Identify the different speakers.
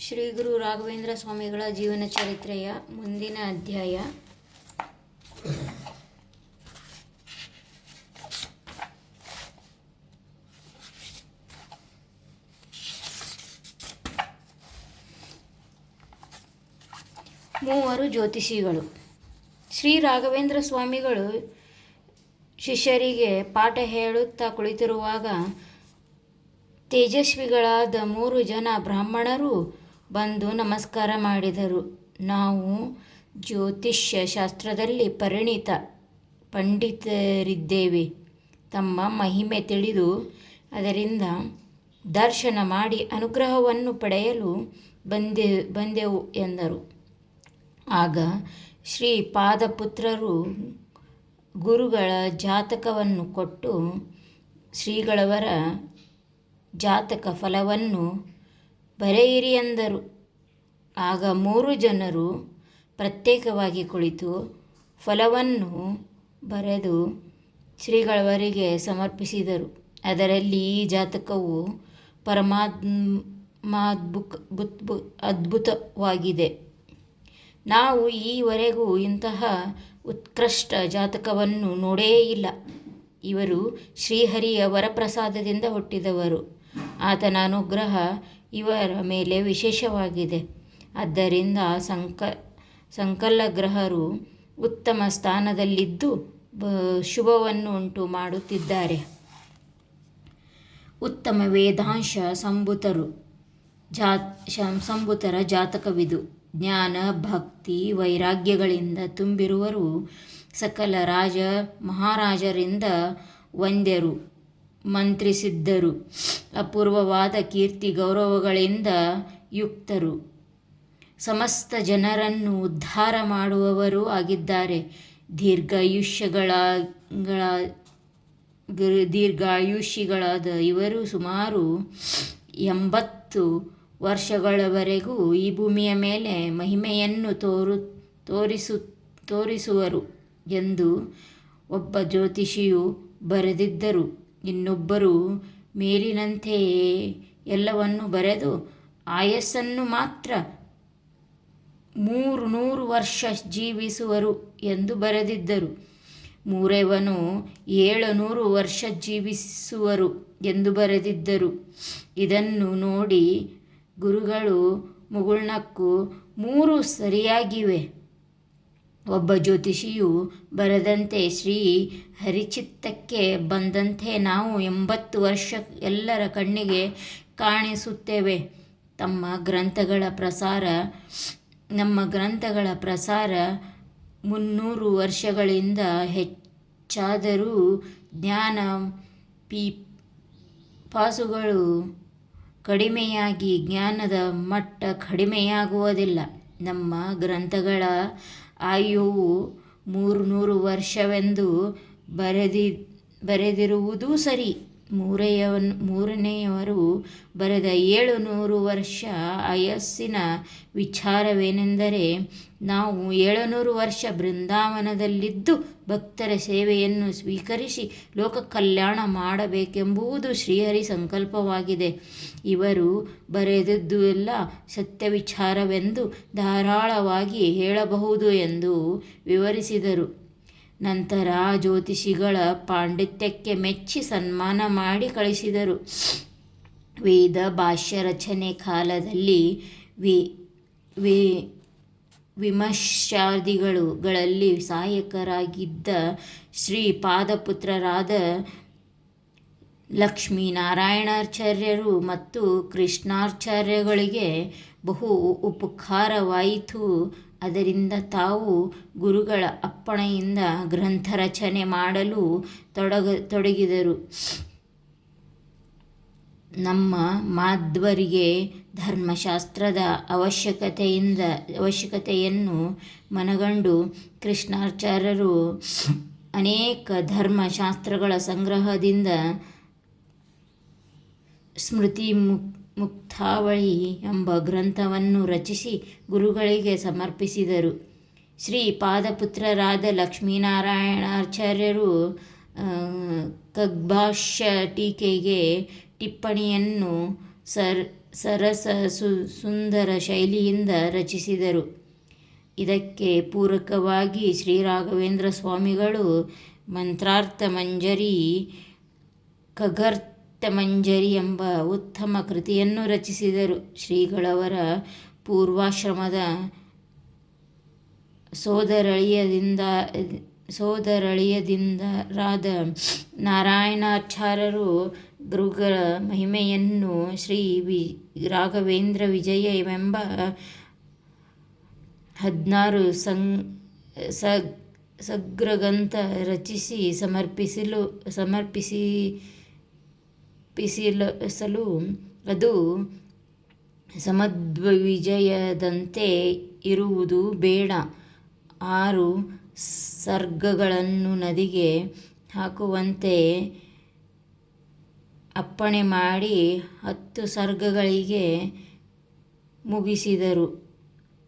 Speaker 1: ಶ್ರೀ ಗುರು ರಾಘವೇಂದ್ರ ಸ್ವಾಮಿಗಳ ಜೀವನ ಚರಿತ್ರೆಯ ಮುಂದಿನ ಅಧ್ಯಾಯ. ಮೂವರು ಜ್ಯೋತಿಷಿಗಳು. ಶ್ರೀ ರಾಘವೇಂದ್ರ ಸ್ವಾಮಿಗಳು ಶಿಷ್ಯರಿಗೆ ಪಾಠ ಹೇಳುತ್ತಾ ಕುಳಿತಿರುವಾಗ ತೇಜಸ್ವಿಗಳಾದ ಮೂರು ಜನ ಬ್ರಾಹ್ಮಣರು ಬಂದು ನಮಸ್ಕಾರ ಮಾಡಿದರು. ನಾವು ಜ್ಯೋತಿಷ್ಯ ಶಾಸ್ತ್ರದಲ್ಲಿ ಪರಿಣಿತ ಪಂಡಿತರಿದ್ದೇವೆ. ತಮ್ಮ ಮಹಿಮೆ ತಿಳಿದು ಅದರಿಂದ ದರ್ಶನ ಮಾಡಿ ಅನುಗ್ರಹವನ್ನು ಪಡೆಯಲು ಬಂದೆ, ಬಂದೆವು ಎಂದರು. ಆಗ ಶ್ರೀ ಪಾದಪುತ್ರರು ಗುರುಗಳ ಜಾತಕವನ್ನು ಕೊಟ್ಟು ಶ್ರೀಗಳವರ ಜಾತಕ ಫಲವನ್ನು ಬರೆಯಿರಿ ಎಂದರು ಆಗ ಮೂರು ಜನರು ಪ್ರತ್ಯೇಕವಾಗಿ ಕುಳಿತು ಫಲವನ್ನು ಬರೆದು ಶ್ರೀಗಳವರಿಗೆ ಸಮರ್ಪಿಸಿದರು. ಅದರಲ್ಲಿ ಈ ಜಾತಕವು ಪರಮಾತ್ಮಾದ್ಭುಕ್ ಅದ್ಭುತವಾಗಿದೆ. ನಾವು ಈವರೆಗೂ ಇಂತಹ ಉತ್ಕೃಷ್ಟ ಜಾತಕವನ್ನು ನೋಡೇ ಇಲ್ಲ. ಇವರು ಶ್ರೀಹರಿಯ ವರಪ್ರಸಾದದಿಂದ ಹುಟ್ಟಿದವರು. ಆತನ ಅನುಗ್ರಹ ಇವರ ಮೇಲೆ ವಿಶೇಷವಾಗಿದೆ. ಆದ್ದರಿಂದ ಸಂಕ, ಸಂಕಲಗ್ರಹರು ಉತ್ತಮ ಸ್ಥಾನದಲ್ಲಿದ್ದು ಬ, ಶುಭವನ್ನು ಉಂಟು ಮಾಡುತ್ತಿದ್ದಾರೆ. ಉತ್ತಮ ವೇದಾಂಶ ಸಂಭುತರು ಜಾ ಸಂಭುತರ ಜಾತಕವಿದು. ಜ್ಞಾನ, ಭಕ್ತಿ, ವೈರಾಗ್ಯಗಳಿಂದ ತುಂಬಿರುವರು ಸಕಲ ರಾಜ, ಮಹಾರಾಜರಿಂದ ವಂದ್ಯರು. ಮಂತ್ರಿಸಿದ್ದರು. ಅಪೂರ್ವವಾದ ಕೀರ್ತಿ ಗೌರವಗಳಿಂದ ಯುಕ್ತರು. ಸಮಸ್ತ ಜನರನ್ನು ಉದ್ಧಾರ ಮಾಡುವವರು ಆಗಿದ್ದಾರೆ. ದೀರ್ಘಾಯುಷ್ಯಗಳ ದೀರ್ಘಾಯುಷಿಗಳಾದ ಇವರು ಸುಮಾರು ಎಂಬತ್ತು ವರ್ಷಗಳವರೆಗೂ ಈ ಭೂಮಿಯ ಮೇಲೆ ಮಹಿಮೆಯನ್ನು ತೋರು, ತೋರಿಸು, ತೋರಿಸುವರು ಎಂದು ಒಬ್ಬ ಜ್ಯೋತಿಷಿಯು ಬರೆದಿದ್ದರು. ಇನ್ನೊಬ್ಬರು ಮೇಲಿನಂತೆಯೇ ಎಲ್ಲವನ್ನು ಬರೆದು ಆಯಸ್ಸನ್ನು ಮಾತ್ರ ಮೂರು ನೂರು ವರ್ಷ ಜೀವಿಸುವರು ಎಂದು ಬರೆದಿದ್ದರು. ಮೂರವನು ಏಳು ನೂರು ವರ್ಷ ಜೀವಿಸುವರು ಎಂದು ಬರೆದಿದ್ದರು. ಇದನ್ನು ನೋಡಿ ಗುರುಗಳು ಮುಗುಳ್ನಕ್ಕು ಮೂರು ಸರಿಯಾಗಿವೆ. ಒಬ್ಬ ಜ್ಯೋತಿಷಿಯು ಬರೆದಂತೆ ಶ್ರೀ ಹರಿಚಿತ್ತಕ್ಕೆ ಬಂದಂತೆ ನಾವು ಎಂಬತ್ತು ವರ್ಷ ಎಲ್ಲರ ಕಣ್ಣಿಗೆ ಕಾಣಿಸುತ್ತೇವೆ. ತಮ್ಮ ಗ್ರಂಥಗಳ ಪ್ರಸಾರ, ನಮ್ಮ ಗ್ರಂಥಗಳ ಪ್ರಸಾರ ಮುನ್ನೂರು ವರ್ಷಗಳಿಂದ ಹೆಚ್ಚಾದರೂ ಜ್ಞಾನ ಪಿ ಪಾಸುಗಳು ಕಡಿಮೆಯಾಗಿ ಜ್ಞಾನದ ಮಟ್ಟ ಕಡಿಮೆಯಾಗುವುದಿಲ್ಲ. ನಮ್ಮ ಗ್ರಂಥಗಳ ಆಯುವು ಮೂರು ನೂರು ವರ್ಷವೆಂದು ಬರೆದಿ ಬರೆದಿರುವುದೂ ಸರಿ. ಮೂರೆಯವನ್ ಮೂರನೆಯವರು ಬರೆದ ಏಳು ನೂರು ವರ್ಷ ಅಯಸ್ಸಿನ ವಿಚಾರವೇನೆಂದರೆ, ನಾವು ಏಳುನೂರು ವರ್ಷ ಬೃಂದಾವನದಲ್ಲಿದ್ದು ಭಕ್ತರ ಸೇವೆಯನ್ನು ಸ್ವೀಕರಿಸಿ ಲೋಕ ಕಲ್ಯಾಣ ಮಾಡಬೇಕೆಂಬುದು ಶ್ರೀಹರಿ ಸಂಕಲ್ಪವಾಗಿದೆ ಇವರು ಬರೆದದ್ದು ಎಲ್ಲ ಸತ್ಯ ವಿಚಾರವೆಂದು ಧಾರಾಳವಾಗಿ ಹೇಳಬಹುದು ಎಂದು ವಿವರಿಸಿದರು. ನಂತರ ಜ್ಯೋತಿಷಿಗಳ ಪಾಂಡಿತ್ಯಕ್ಕೆ ಮೆಚ್ಚಿ ಸನ್ಮಾನ ಮಾಡಿ ಕಳಿಸಿದರು. ವೇದ ಭಾಷ್ಯ ರಚನೆ ಕಾಲದಲ್ಲಿ ವಿ ವಿ, ವಿಮರ್ಶಾದಿಗಳುಗಳಲ್ಲಿ ಸಹಾಯಕರಾಗಿದ್ದ ಶ್ರೀ ಪಾದಪುತ್ರರಾದ ಲಕ್ಷ್ಮೀನಾರಾಯಣಾಚಾರ್ಯರು ಮತ್ತು ಕೃಷ್ಣಾಚಾರ್ಯಗಳಿಗೆ ಬಹು ಉಪಕಾರವಾಯಿತು. ಅದರಿಂದ ತಾವು ಗುರುಗಳ ಅಪ್ಪಣೆಯಿಂದ ಗ್ರಂಥ ರಚನೆ ಮಾಡಲು ತೊಡಗ, ತೊಡಗಿದರು. ನಮ್ಮ ಮಾಧ್ವರಿಗೆ ಧರ್ಮಶಾಸ್ತ್ರದ ಅವಶ್ಯಕತೆಯಿಂದ, ಅವಶ್ಯಕತೆಯನ್ನು ಮನಗಂಡು ಕೃಷ್ಣಾಚಾರ್ಯರು ಅನೇಕ ಧರ್ಮಶಾಸ್ತ್ರಗಳ ಸಂಗ್ರಹದಿಂದ ಸ್ಮೃತಿ ಮುಕ್ ಮುಕ್ತಾವಳಿ ಎಂಬ ಗ್ರಂಥವನ್ನು ರಚಿಸಿ ಗುರುಗಳಿಗೆ ಸಮರ್ಪಿಸಿದರು. ಶ್ರೀ ಪಾದಪುತ್ರರಾದ ಲಕ್ಷ್ಮೀನಾರಾಯಣಾಚಾರ್ಯರು ಕಗ್ಭಾಷ್ಯ ಟೀಕೆಗೆ ಟಿಪ್ಪಣಿಯನ್ನು ಸರ್, ಸರಸ ಸು, ಸುಂದರ ಶೈಲಿಯಿಂದ ರಚಿಸಿದರು. ಇದಕ್ಕೆ ಪೂರಕವಾಗಿ ಶ್ರೀ ರಾಘವೇಂದ್ರ ಸ್ವಾಮಿಗಳು ಮಂತ್ರಾರ್ಥ ಮಂಜರಿ, ಖಗರ್ಥ ಮಂಜರಿ ಎಂಬ ಉತ್ತಮ ಕೃತಿಯನ್ನು ರಚಿಸಿದರು. ಶ್ರೀಗಳವರ ಪೂರ್ವಾಶ್ರಮದ ಸೋದರಳಿಯದಿಂದ, ಸೋದರಳಿಯದಿಂದರಾದ ನಾರಾಯಣಾಚಾರ್ಯರು ಗುರುಗಳ ಮಹಿಮೆಯನ್ನು ಶ್ರೀ ವಿ, ರಾಘವೇಂದ್ರ ವಿಜಯವೆಂಬ ಹದಿನಾರು ಸಂ, ಸ ಸಗ್ರಗ್ರಂಥ ರಚಿಸಿ ಸಮರ್ಪಿಸಲು, ಸಮರ್ಪಿಸಿ, ಪಿಸಿಲಸಲು ಅದು ಸಮದ್ವಿಜಯದಂತೆ ಇರುವುದು ಬೇಡ. ಆರು ಸರ್ಗಗಳನ್ನು ನದಿಗೆ ಹಾಕುವಂತೆ ಅಪ್ಪಣೆ ಮಾಡಿ ಹತ್ತು ಸರ್ಗಗಳಿಗೆ ಮುಗಿಸಿದರು.